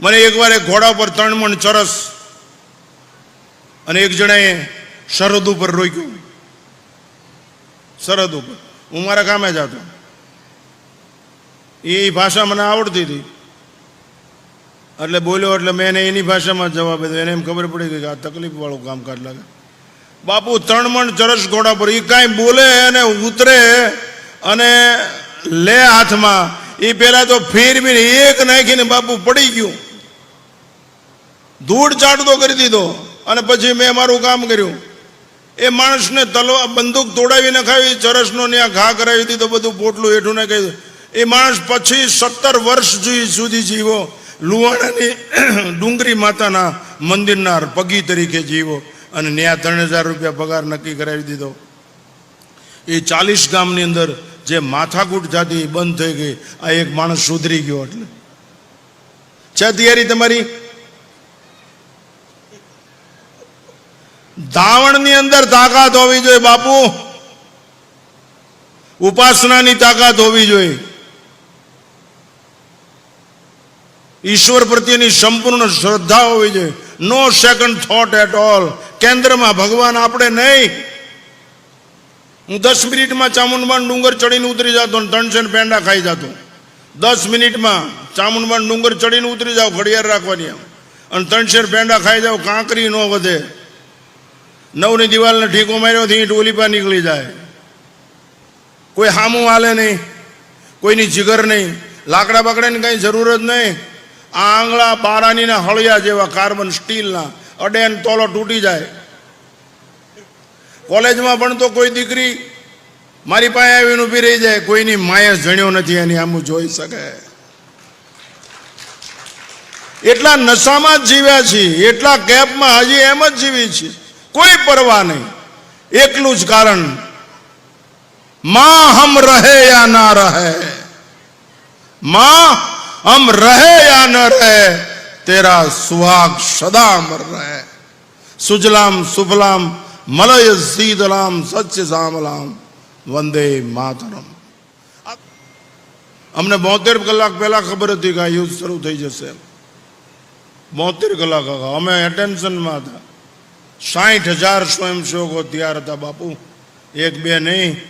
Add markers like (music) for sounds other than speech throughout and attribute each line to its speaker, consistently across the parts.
Speaker 1: મને એકવાર એક ઘોડા પર ત્રણ મણ ચરસ અને એક જણાએ સરહદ ઉપર રોક્યું. સરહદ ઉપર. હું મારા કામે જ હતો. એ ભાષા મને આવડતી હતી. એટલે બોલ્યો એટલે મેં એને એની ભાષામાં જવાબ આપ્યો. એને એમ ખબર પડી ગઈ કે આ તકલીફવાળું કામકાજ લાગે. બાપુ, ત્રણ મણ ચરસ ઘોડા પર એ કાંઈ બોલે અને ઉતરે અને લે હાથમાં એ પેલા તો ફેરવીને એક નાખીને બાપુ પડી ગયું. ધૂળ ચાટતો કરી દીધો અને પછી મેં મારું કામ કર્યું. એ માણસને તલવા બંદૂક તોડાવી નખાવી, ચરસનો ત્યાં ઘા કરાવી દીધો, બધું પોટલું હેઠું નાખી એ માણસ પછી સત્તર વર્ષ સુધી સુધી જીવો. લુવાણાની (clears throat) ડુંગરી માતાના મંદિરના પગી તરીકે જીવો અને ત્યાં ત્રણ હજાર રૂપિયા પગાર નક્કી કરાવી દીધો. એ ચાલીસ ગામની અંદર જે માથાકૂટ એ બંધ થઈ ગઈ, આ એક માણસ સુધરી ગયો એટલે. છે તૈયારી તમારી? દાવણની અંદર તાકાત હોવી જોઈએ બાપુ. ઉપાસનાની તાકાત હોવી જોઈએ. ઈશ્વર પ્રત્યેની સંપૂર્ણ શ્રદ્ધા હોવી જોઈએ. No second thought at all કેન્દ્રમાં ભગવાન આપણે નહીં. હું દસ મિનિટમાં ચામુંડમાં ડુંગર ચડીને ઉતરી જતો અને ત્રણસો ને પેંડા ખાઈ જતો. દસ મિનિટમાં ચામુંડમાન ડુંગર ચડીને ઉતરી જાવ ઘડિયાળ રાખવાની. અને ત્રણસો પેંડા ખાઈ જાઓ, કાંકરી ન વધે. નવની દિવાલને ઠીકો માર્યો થી ટોલી નીકળી જાય. કોઈ હામું હાલે નહીં, કોઈની જીગર નહીં, લાકડા બાકડાની કાંઈ જરૂર જ નહીં. આ આંગળા બારાનીના હળિયા જેવા કાર્બન સ્ટીલના અડે તોલો તૂટી જાય. કોલેજમાં પણ તો કોઈ દીકરી મારી પાસે આવીને ઊભી રહી જાય, કોઈની માએ જણ્યો નથી એની આમ જોઈ શકે. એટલા નશામાં જ જીવ્યા છીએ, એટલા કેપમાં હજી એમ જ જીવી છીએ. કોઈ પરવા નહીં. એકલું જ કારણ, માં હમ રહે યા ના રહે? માં હમ રહે યા ન રહે? તેરા સુહાગ સદા અમર રહે. સુજલામ સુફલામ મલય શીતલામ સચ્ય સામલામ વંદે માતરમ અમને બોતેર કલાક પહેલા ખબર હતી કે આ યુદ્ધ શરૂ થઈ જશે બોતેર કલાક અમે એટેન્શનમાં હતા સાઠ હજાર સ્વયંસેવકો તૈયાર હતા બાપુ એક બે નહીં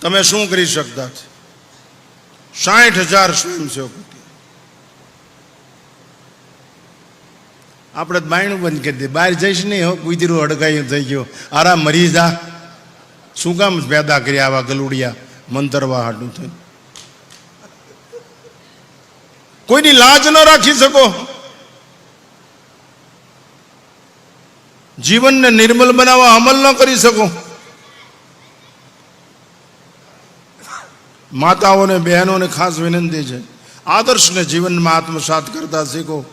Speaker 1: તમે શું કરી શકતા સાઠ હજાર સ્વયંસેવકો આપણે બાયણું બંધ કરી દે. બહાર જઈશ નહીં હો, કુતરું અડકાયું થઈ ગયો. આરા મરી જા. શું કામ પેદા કર્યા આવા ગલુડિયા? મંતરવા હાટું થયું કોઈની લાજ ન રાખી શકો. જીવનને નિર્મલ બનાવવા અમલ ન કરી શકો. માતાઓને, બહેનોને ખાસ વિનંતી છે. આદર્શને જીવનમાં આત્મસાત કરતા શીખો.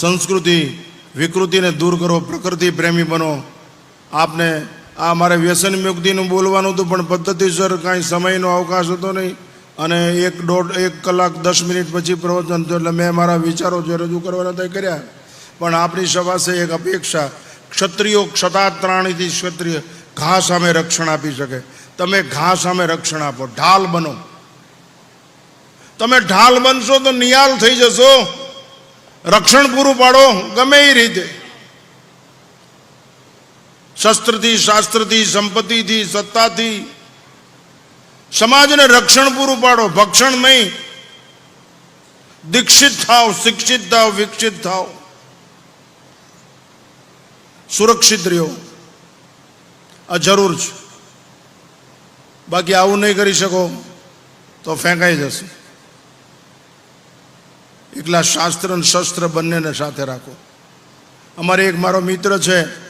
Speaker 1: સંસ્કૃતિ, વિકૃતિને દૂર કરો, પ્રકૃતિ પ્રેમી બનો. આપને આ મારે વ્યસન મુક્તિનું બોલવાનું હતું, પણ પદ્ધતિસર કાંઈ સમયનો અવકાશ હતો નહીં. અને એક દોઢ, એક કલાક દસ મિનિટ પછી પ્રવચન થયું, એટલે મેં મારા વિચારો જે રજૂ કરવાના તે કર્યા. પણ આપણી સવાસે એક અપેક્ષા. ક્ષત્રિયો ક્ષતાત્રાણીથી ક્ષત્રિય ઘા સામે રક્ષણ આપી શકે. તમે ઘા સામે રક્ષણ આપો, ઢાલ બનો. તમે ઢાલ બનશો તો નિયાલ થઈ જશો. રક્ષણ પૂરું પાડો, ગમે એ રીતે. શસ્ત્રથી, શાસ્ત્રથી, સંપત્તિથી, સત્તાથી. સમાજને રક્ષણ પૂરું પાડો, ભક્ષણ નહીં. દીક્ષિત થાવ, શિક્ષિત થાવ, વિકસિત થાવ. સુરક્ષિત રહ્યો. આ જરૂર છે. બાકી આવું નહીં કરી શકો, તો ફેંકાઈ જશે. એકલા શાસ્ત્ર અને શસ્ત્ર બંનેને સાથે રાખો. અમારે એક મારો મિત્ર છે,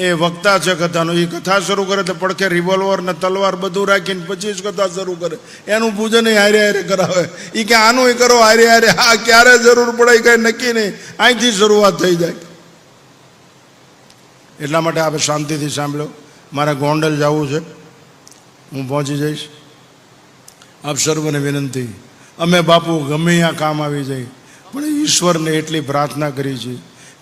Speaker 1: એ વક્તા છે કથાનો. એ કથા શરૂ કરે તો પડખે રિવોલ્વર ને તલવાર બધું રાખીને પછી જ કથા શરૂ કરે. એનું પૂજન હારે હારે કરાવે. એ કે આનું કરો, હારે હારે. હા, ક્યારે જરૂર પડે એ કાંઈ નક્કી નહીં. અહીંથી શરૂઆત થઈ જાય. એટલા માટે આપણે શાંતિથી સાંભળ્યો. મારે ગોંડલ જવું છે. હું પહોંચી જઈશ. આપ સર્વને વિનંતી. અમે બાપુ ગમે ત્યાં કામ આવી જાય. પણ ઈશ્વરને એટલી પ્રાર્થના કરી છે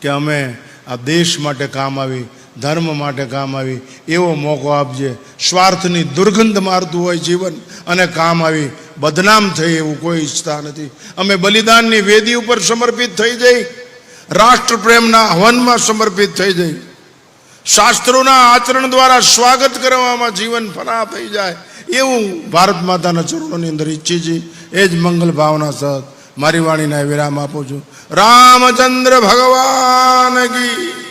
Speaker 1: કે અમે આ દેશ માટે કામ આવી, ધર્મ માટે કામ આવી, એવો મોકો આપજે. સ્વાર્થની દુર્ગંધ મારતું હોય જીવન અને કામ આવી, બદનામ થઈ એવું કોઈ ઈચ્છતા નથી. અમે બલિદાનની વેદી ઉપર સમર્પિત થઈ જઈ, રાષ્ટ્રપ્રેમના હવનમાં સમર્પિત થઈ જઈ. શાસ્ત્રોના આચરણ દ્વારા સ્વાગત કરવામાં જીવન ફના થઈ જાય. એવું ભારત માતાના ચરણોની અંદર ઈચ્છી છીએ. એ જ મંગલ ભાવના સત મારી વાણીના વિરામ આપું છું. રામચંદ્ર ભગવાન કી